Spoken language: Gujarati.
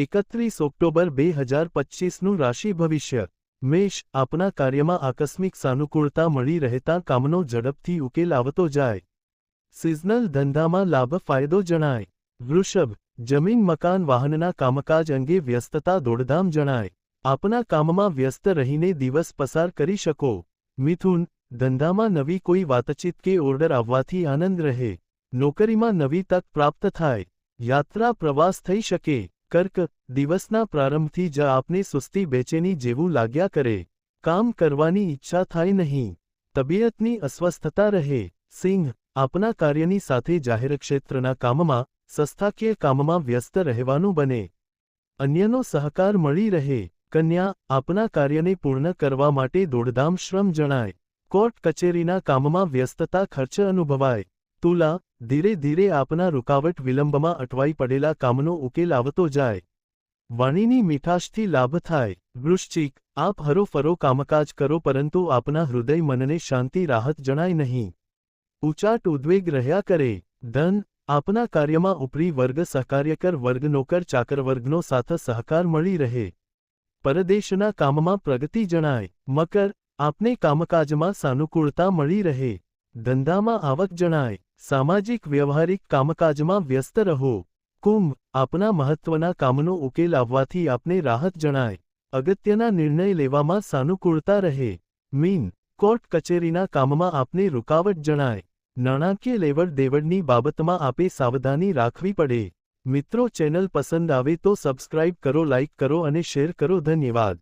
એકત્રીસ ઓક્ટોબર બે હજાર પચીસનું રાશિ ભવિષ્ય. મેષ, આપના કાર્યમાં આકસ્મિક સાનુકૂળતા મળી રહેતા કામનો ઝડપથી ઉકેલ આવતો જાય. સિઝનલ ધંધામાં લાભ ફાયદો જણાય. વૃષભ, જમીન, મકાન, વાહનના કામકાજ અંગે વ્યસ્તતા દોડધામ જણાય. આપના કામમાં વ્યસ્ત રહીને દિવસ પસાર કરી શકો. મિથુન, ધંધામાં નવી કોઈ વાતચીત કે ઓર્ડર આવવાથી આનંદ રહે. નોકરીમાં નવી તક પ્રાપ્ત થાય. યાત્રા પ્રવાસ થઈ શકે. કર્ક, દિવસના પ્રારંભથી જ આપને સુસ્તી બેચેની જેવું લાગ્યા કરે. કામ કરવાની ઈચ્છા થાય નહીં. તબિયતની અસ્વસ્થતા રહે. સિંહ, આપના કાર્યની સાથે જાહેર ક્ષેત્રના કામમાં, સંસ્થાકીય કામમાં વ્યસ્ત રહેવાનું બને. અન્યનો સહકાર મળી રહે. કન્યા, આપના કાર્યને પૂર્ણ કરવા માટે દોડધામ શ્રમ જણાય. કોર્ટ કચેરીના કામમાં વ્યસ્તતા ખર્ચ અનુભવાય. તુલા, ધીરે ધીરે આપના રૂકાવટ વિલંબમાં અટવાઈ પડેલા કામનો ઉકેલ આવતો જાય. વાણીની મીઠાશથી લાભ થાય. વૃશ્ચિક, આપ હરોફરો કામકાજ કરો પરંતુ આપના હૃદય મનને શાંતિ રાહત જણાય નહીં. ઉચાટ ઉદ્વેગ રહ્યા કરે. ધન, આપના કાર્યમાં ઉપરી વર્ગ સહકાર્યકર વર્ગ નોકર ચાકર સાથ સહકાર મળી રહે. પરદેશના કામમાં પ્રગતિ જણાય. મકર, આપને કામકાજમાં સાનુકૂળતા મળી રહે. ધંધામાં આવક જણાય. સામાજિક વ્યવહારિક કામકાજમાં વ્યસ્ત રહો. કુંભ, આપના મહત્વના કામનો ઉકેલ આવવાથી આપને રાહત જણાય. અગત્યના નિર્ણય લેવામાં સાનુકૂળતા રહે. મીન, કોર્ટ કચેરીના કામમાં આપને રૂકાવટ જણાય. નાણાકીય લેવડ દેવડની બાબતમાં આપે સાવધાની રાખવી પડે. મિત્રો, ચેનલ પસંદ આવે તો સબસ્ક્રાઇબ કરો, લાઇક કરો અને શેર કરો. ધન્યવાદ.